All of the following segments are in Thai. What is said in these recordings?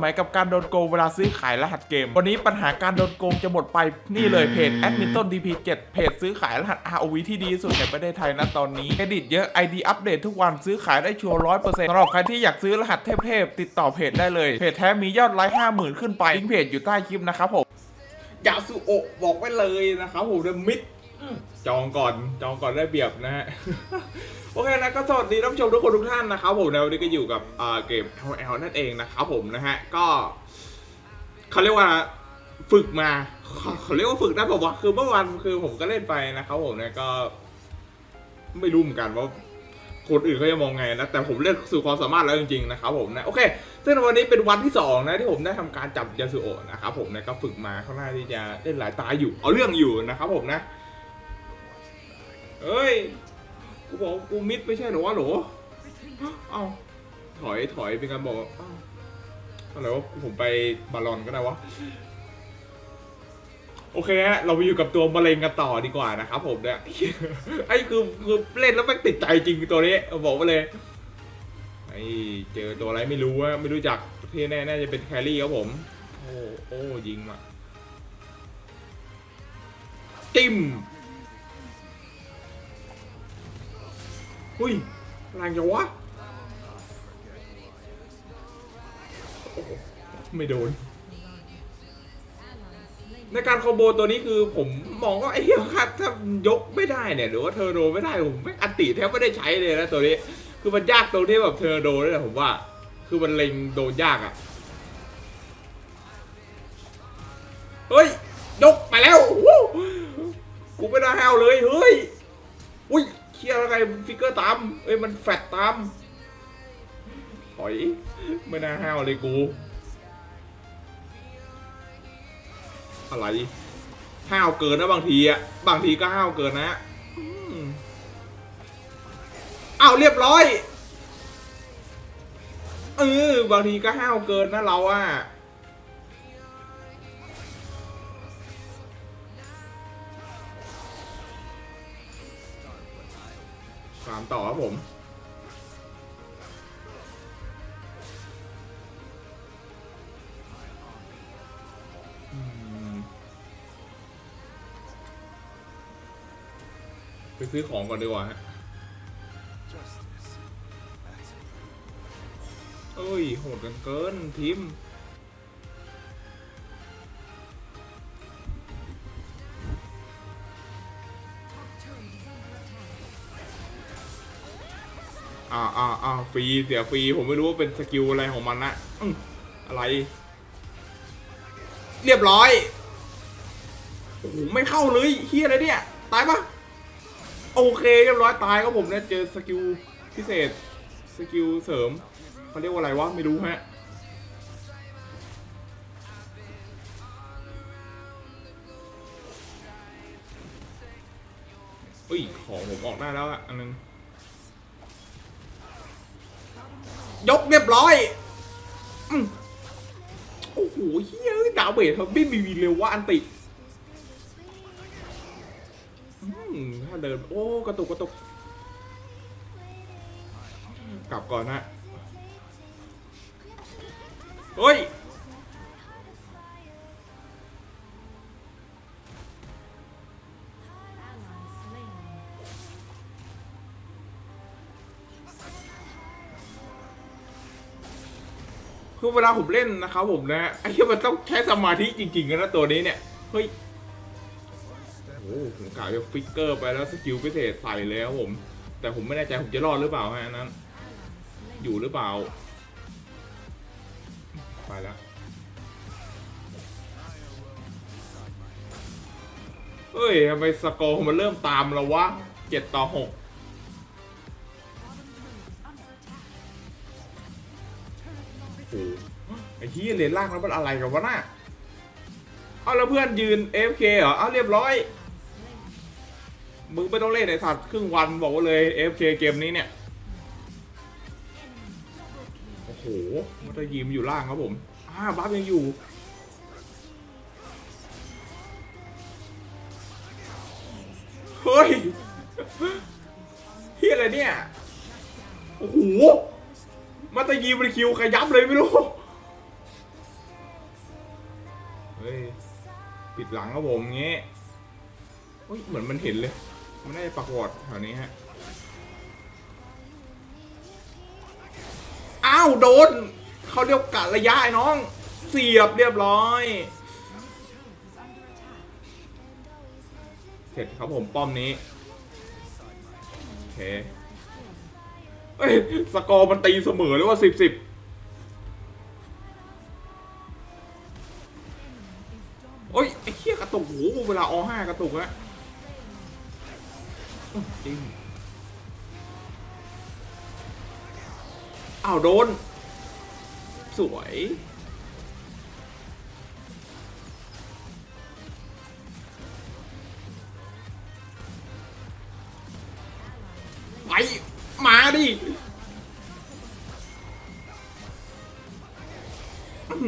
ไหมกับการโดนโกงเวลาซื้อขายรหัสเกม วันนี้ปัญหาการโดนโกงจะหมดไปนี่เลยเพจแอดมินต้น DP7 เพจซื้อขายรหัส ROV ที่ดีที่สุดในประเทศไทยนะตอนนี้เครดิตเยอะ ID อัปเดตทุกวันซื้อขายได้ชัวร์ร้อยเปอร์เซ็นต์สำหรับใครที่อยากซื้อรหัสเทพๆติดต่อเพจได้เลยเพจแท้มียอดไลค์ห้าหมื่นขึ้นไปลิงก์เพจอยู่ใต้คลิปนะครับผมยาสุโอะบอกไว้เลยนะครับผมเดมิด จองก่อนจองก่อนได้เปรียบนะฮะ โอเคนะก็สวัสดีท่านผู้ชมทุกคนทุกท่านนะครับผมในวันนี้ก็อยู่กับเกม LL นั่นเองนะครับผมนะฮะก็เขาเรียกว่าฝึกมาเขาเรียกว่าฝึกได้บอกว่าคือเมื่อวานคือผมก็เล่นไปนะครับผมนี่ยก็ ไม่รู้เหมือนกันว่าคนอื่นเขาจะมองไงนะแต่ผมเล่นสู่ความสามารถแล้วจริงๆนะครับผมนะโอเคซึ่งวันนี้เป็นวันที่สองนะที่ผมได้ทำการจับยาสุโอะนะครับผมนะก็ฝึกมาข้างหน้าที่จะเล่นหลายตาอยู่ เอาเรื่องอยู่นะครับผมนะ เอ้ย กูบอกกูมิดไม่ใช่เหรอวะหรเอ้าถอยถอยเป็นการบอกว่าเอ้าอะไรวะผมไปบาลอนก็ได้วะ โอเคฮะเราไปอยู่กับตัวมะเร็งกันต่อดีกว่านะครับผมเนี่ยไอ้คือคือเล่นแล้วไม่งติดใจจริงตัวนี้บอกไปเลยไอ้เจอตัวอะไรไม่รู้ว่าไม่รู้จักที่แน่น่าจะเป็นแครี่ครับผม โอ้โอ้ยิงมาจิ้ม หุ้ยแรงจังวะไม่โดน ในการคอมโบตัวนี้คือผมมองว่าไอ้เหี้ยคัดถ้ายกไม่ได้เนี่ย หรือว่าเทอร์โดไม่ได้ผมไม่อัติแทบไม่ได้ใช้เลยนะตัวนี้ คือมันยากตรงที่แบบเทอร์โดนี่แหละผมว่า คือมันเล็งโดนยากอะ่ะ เฮ้ย ยกไปแล้วกูไม่ได้แฮวเลย เฮ้ย เคลียร์อะไรฟิกเกอร์ตามเอ้ยมันแฟดตามถอยไม่น่าแฮวเลยกู อะไรห้าวเกินนะบางทีอะบางทีก็ห้าวเกินนะอืมอ้าวเรียบร้อยเออบางทีก็ห้าวเกินนะเราอะ ตามต่อครับผมไปซื้อของก่อนดีกว่าฮะเอ้ย โหดกันเกินทีม อ่าอ่าอ่าฟรีเสียฟรีผมไม่รู้ว่าเป็นสกิลอะไรของมันนะอะไร เรียบร้อยโอ้โหไม่เข้าเลยเฮียอะไรเนี่ย ตายปะโอเคเรียบร้อยตายครับผมเนี่ยเจอสกิลพิเศษสกิลเสริมเขาเรียกว่าอะไรวะไม่รู้ฮะอุ้ยของผมออกได้แล้วอะอันนึง ยกเรียบร้อยอืมโอ้โหเฮ้ยดาวเบทเขาไม่มีเร็วว่าอันติอืมถ้าเดิน โอ้ กระตุกกระตุก กลับก่อนนะ เฮ้ย เวลาผมเล่นนะครับผมนะไอ้ที่มันต้องใช้สมาธิจริงๆนะตัวนี้เนี่ย เฮ้ย โอ้ผมกล่าวจะฟิกเกอร์ไปแล้วสกิลพิเศษใส่เลยครับผม แต่ผมไม่แน่ใจผมจะรอดหรือเปล่าฮะอันนั้น อยู่หรือเปล่า ไปแล้ว เฮ้ยทำไมสกอร์มันเริ่มตามแล้ววะเจ็ดต่อหก โอ้โหไอ้ที่เลนล่างแล้วมันอะไรกันวะน่ะเอาแล้วเพื่อนยืน AFK เหรอ เอาเรียบร้อย มึงไม่ต้องเล่นไอ้สัตว์ครึ่งวันบอกว่าเลย AFK เกมนี้เนี่ย โอ้โหมันจะยิมอยู่ล่างครับผมอ่าบัฟยังอยู่เฮ้ยเฮียอะไรเนี่ย โอ้โห มาตะยีมันคิวขยับเลยไม่รู้ เฮ้ย ปิดหลังครับผมงี้เฮ้ย เหมือนมันเห็นเลย มันน่าจะปักวอดแถวนี้ฮะ อ้าว โดน เขาเรียกกะระยะไอ้น้อง เสียบเรียบร้อยเสร็จครับผมป้อมนี้ โอเค เอ้ยสกอร์มันตีเสมอเลยว่าสิบสิบโอ้ยไอ้เหี้ยกระตุกหูเวลาอห้ากระตุกอะอื้อจริงอ้าวโดน สวยไป ดิ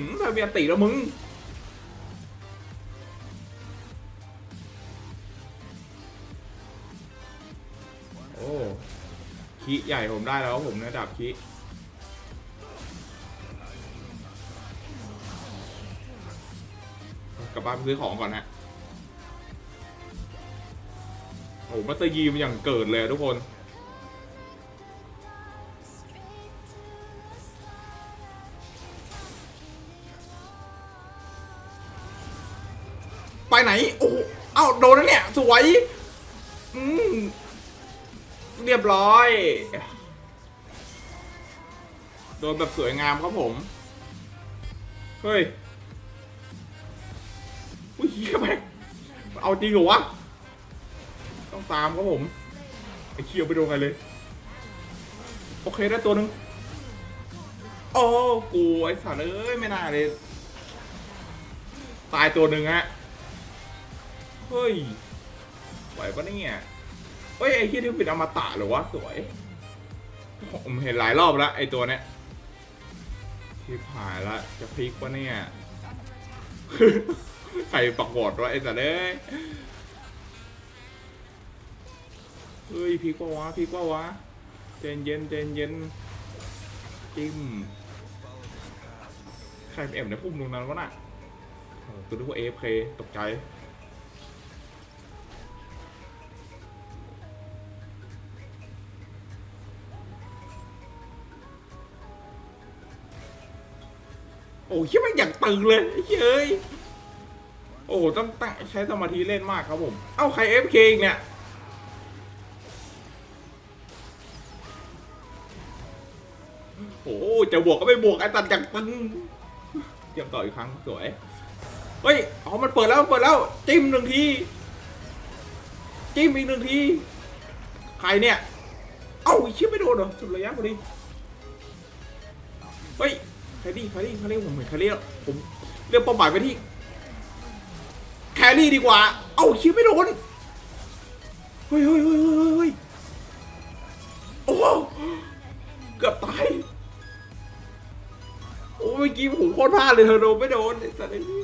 มถ้าเบียติแล้วมึง โอ้คีใหญ่ผมได้แล้วผมระดับคีกลับบ้านไปซื้อของก่อนฮะโอ้มัตเตอร์ยีมันอย่างเกิดเลยทุกคน สวยอืมเรียบร้อย โดนแบบสวยงามครับผม เฮ้ยอุ้ยเหี้ยแม่งเอาจริงเหรอวะ ต้องตามครับผม ไอ้เคียวไปโดนใครเลย โอเคได้ตัวหนึ่งโอ้กูไอ้สัตว์เอ้ย ไม่น่าเลย ตายตัวหนึ่งฮะ เฮ้ย ไหวปะเนี่ยเฮ้ยไอ้ที่ที่เป็นอมตะหรอวะสวย ผมเห็นหลายรอบแล้วไอ้ตัวเนี้ยที่ผ่ายละจะพลิกปะเนี่ยใครปักบอดวะไอ้สัตว์เอ้ยเฮ้ยพลิกปะวะพลิกปะวะเจนเย็นเจนเย็นจิ้มใครไปแอบในพุ่มตรงนั้นวะน่ะตัวนึกว่าเอฟเคตกใจ โอ้ยมันอย่างตึงเลยเฮ้ยโอ้ต้องใช้สมาธิเล่นมากครับผม เอ้าใคร FK อีกเนี่ยโอ้จะบวกก็ไม่บวกไอ้ตัดอย่างตึงเตรียมต่ออีกครั้งสวย เฮ้ยอ๋อมันเปิดแล้วเปิดแล้วจิ้มหนึ่งทีจิ้มอีกหนึ่งทีใครเนี่ย เอ้าเชี่ยไม่โดนเหรอสุดระยะพอดีเฮ้ย ครี่แครี่แครี่ผมเหมือนแครี่ผมเลือกเป้าหมายไปที่แครี่ดีกว่า เอ้าคิวไม่โดนเฮ้ยเฮ้ยเฮ้ยเฮ้ยเฮ้ยโอ้เกือบตายโอ้เมื่อกี้ผมโคตรพลาดเลยเธอโดนไม่โดนไอ้สัตว์ไอ้นี่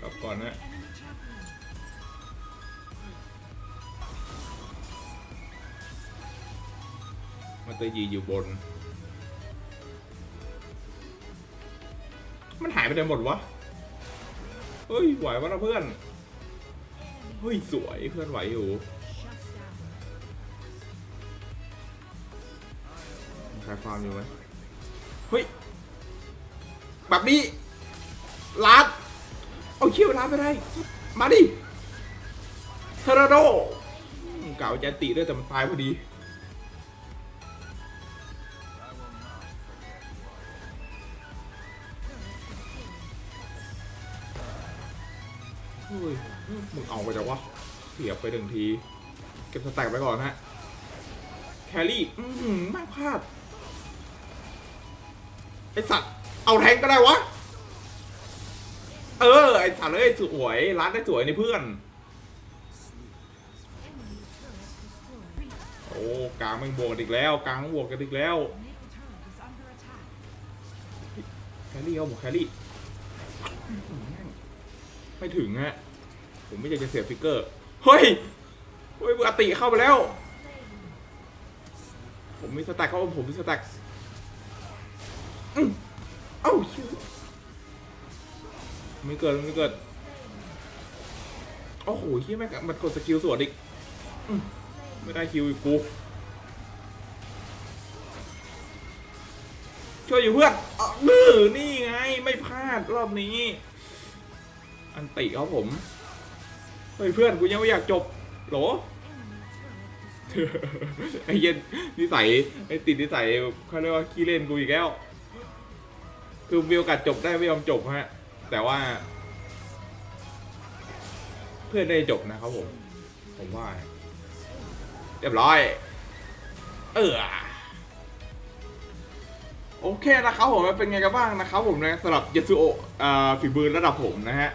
กลับก่อนนะมันจะยีอยู่บน มันหายไปไหนหมดวะ เฮ้ยไหววะนะเพื่อน เฮ้ยสวยเพื่อนไหวอยู่มีใครฟามอยู่ไหมเฮ้ย แบบนี้ลัดเอาเขี้ยวลัดไปได้ มาดิเทอร์โดกล่าวจะติด้วยแต่มันตายพอดี มึงเอาไปจากวะเสียบไปหนึ่งที เก็บสแต็กไปก่อนฮะ แครี่ อือหือไม่พลาด ไอสัตว์ เอาแทงก็ได้วะ เออ ไอสัตว์เลยสวยร้านได้สวยในเพื่อน โอ้กลางมันบวกอีกแล้ว กลางบวกกันอีกแล้ว แครี่เอาบอกแครี่ ไม่ถึงฮะ ผมไม่อยากจะเสียฟิกเกอร์ เฮ้ย เฮ้ยอติเข้าไปแล้ว ผมมีสแต็กเข้าผมมีสแต็กอื้อเอ้าไม่เกิดไม่เกิดโอ้โหที่แม่งมันกดสกิลสวนอีกไม่ได้คิวอีกกูช่วยอยู่เพื่อนอะมือนี่ไง ไม่พลาดรอบนี้ อันติครับผม เฮ้ยเพื่อนกูยังไม่อยากจบหรอไอ้เย็นนิสัยไอ้ติดนิสัยเขาเรียกว่าขี้เล่นกูอีกแล้ว คือมีโอกาสจบได้ไม่ยอมจบฮะ แต่ว่า เพื่อนได้จบนะครับผม ผมว่า เรียบร้อย เออโอเคนะครับผมเป็นไงกันบ้างนะครับผมนะสำหรับยาสุโอะอ่าฝีมือระดับผมนะฮะ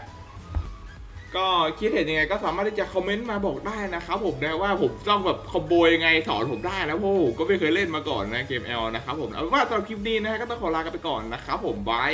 ก็คิดเห็นยังไงก็สามารถที่จะคอมเมนต์มาบอกได้นะครับผมนะว่าผมต้องแบบคอมโบยังไงสอนผมได้นะเพราะผมก็ไม่เคยเล่นมาก่อนนะเกมแอลนะครับผมเอาเป็นว่าสำหรับคลิปนี้นะฮะก็ต้องขอลากันไปก่อนนะครับผมบาย